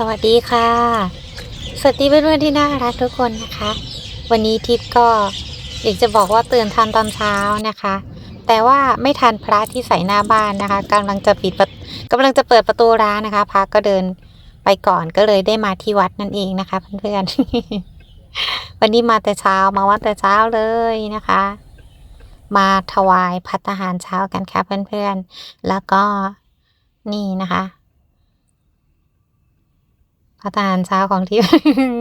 สวัสดีค่ะ สวัสดีเพื่อนๆที่น่ารักทุกคนนะคะ วันนี้ทิพย์ก็อยากจะบอกว่าตื่นทันตอนเช้านะคะ แต่ว่าไม่ทันพระที่ใส่หน้าบ้านนะคะกำลังจะปิดประกำลังจะเปิดประตูร้านนะคะพระก็เดินไปก่อนก็เลยได้มาที่วัดนั่นเองนะคะ เพื่อนๆ วันนี้มาแต่เช้ามาวัดแต่เช้าเลยนะคะ มาถวายพัตหารเช้ากันค่ะเพื่อนๆ แล้วก็นี่นะคะ พัฒหารเช้าของที่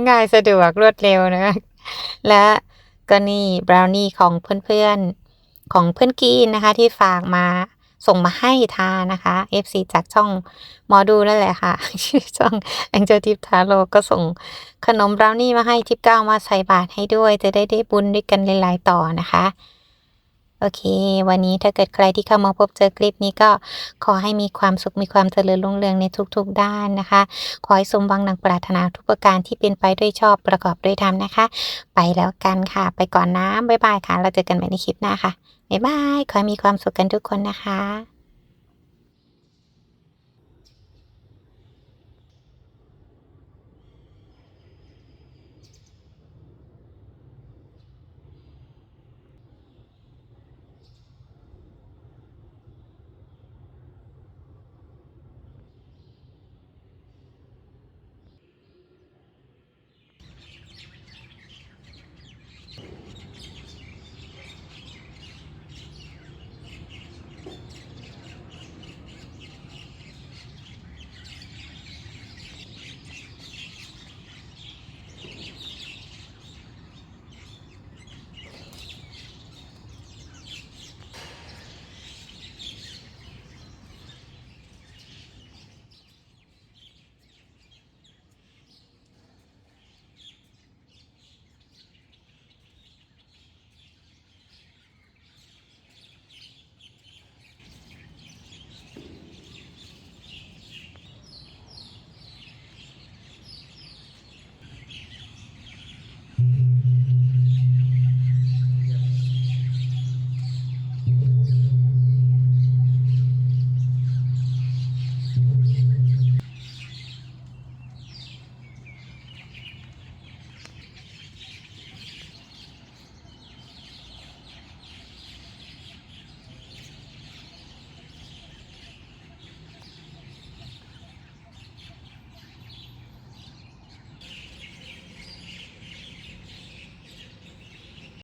ง่ายสะดวกรวดเร็วนะคะและก็นี่บราวนี่ของเพื่อนๆของเพื่อนกีนนะคะ ที่ฝากมาส่งมาให้ทานนะคะ FC จากช่องหมอดูนั่นแหละค่ะ ชื่อช่องแองเจลทิปทาโลก็ส่งขนมบราวนี่มาให้ทิปเก้ามาใส่บาตรให้ด้วย จะได้ได้บุญด้วยกันหลายๆต่อนะคะ โอเค วันนี้ถ้าเกิดใครที่เข้ามาพบเจอคลิปนี้ก็ขอให้มีความสุขมีความเจริญรุ่งเรืองในทุกๆด้านนะคะ ขอให้สมหวังดังปรารถนาทุกประการที่เป็นไปด้วยชอบประกอบด้วยธรรมนะคะ ไปแล้วกันค่ะ ไปก่อนนะบ๊ายบายค่ะ เราเจอกันใหม่ในคลิปหน้าค่ะบ๊ายบาย ขอให้มีความสุขกันทุกคนนะคะ